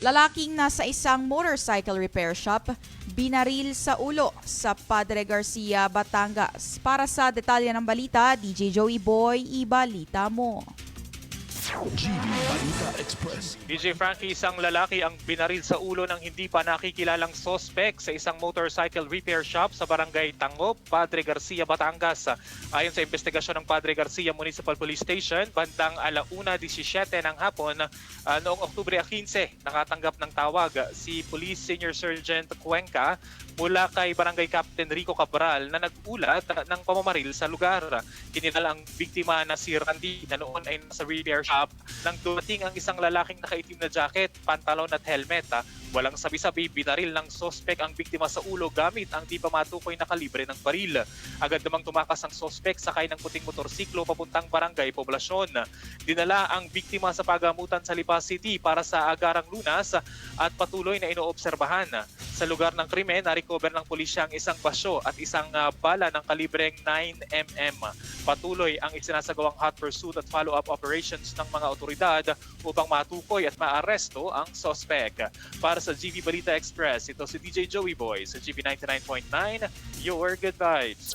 Lalaking nasa isang motorcycle repair shop, binaril sa ulo sa Padre Garcia, Batangas. Para sa detalye ng balita, DJ Joey Boy, ibalita mo. GB Balita Express. DJ Frankie, isang lalaki ang binaril sa ulo ng hindi pa nakikilalang sospek sa isang motorcycle repair shop sa barangay Tangop, Padre Garcia, Batangas. Ayon sa investigasyon ng Padre Garcia Municipal Police Station, bandang alauna 17 ng hapon ah, noong Oktubre 15, nakatanggap ng tawag si Police Senior Sergeant Cuenca mula kay Barangay Captain Rico Cabral na nag-ulat ng pamamaril sa lugar. Kinilala ang biktima na si Randy na noon ay nasa repair shop nang dumating ang isang lalaking nakaitim na jacket, pantalon at helmet. ah. Walang sabi-sabi, binaril ng sospek ang biktima sa ulo gamit ang di pa matukoy na kalibre ng baril. Agad namang tumakas ang sospek sakay ng puting motorsiklo papuntang barangay poblasyon. Dinala ang biktima sa pagamutan sa Lipa City para sa agarang lunas at patuloy na inoobserbahan. Sa lugar ng krimen, na-recover ng pulisya ang isang basyo at isang ah, bala ng kalibreng 9mm. Patuloy ang isinasagawang hot pursuit at follow-up operations ng mga otoridad upang matukoy at maaresto ang sospek. Para sa GB Balita Express, ito si DJ Joey Boy sa GB 99.9, Your Good Vibes.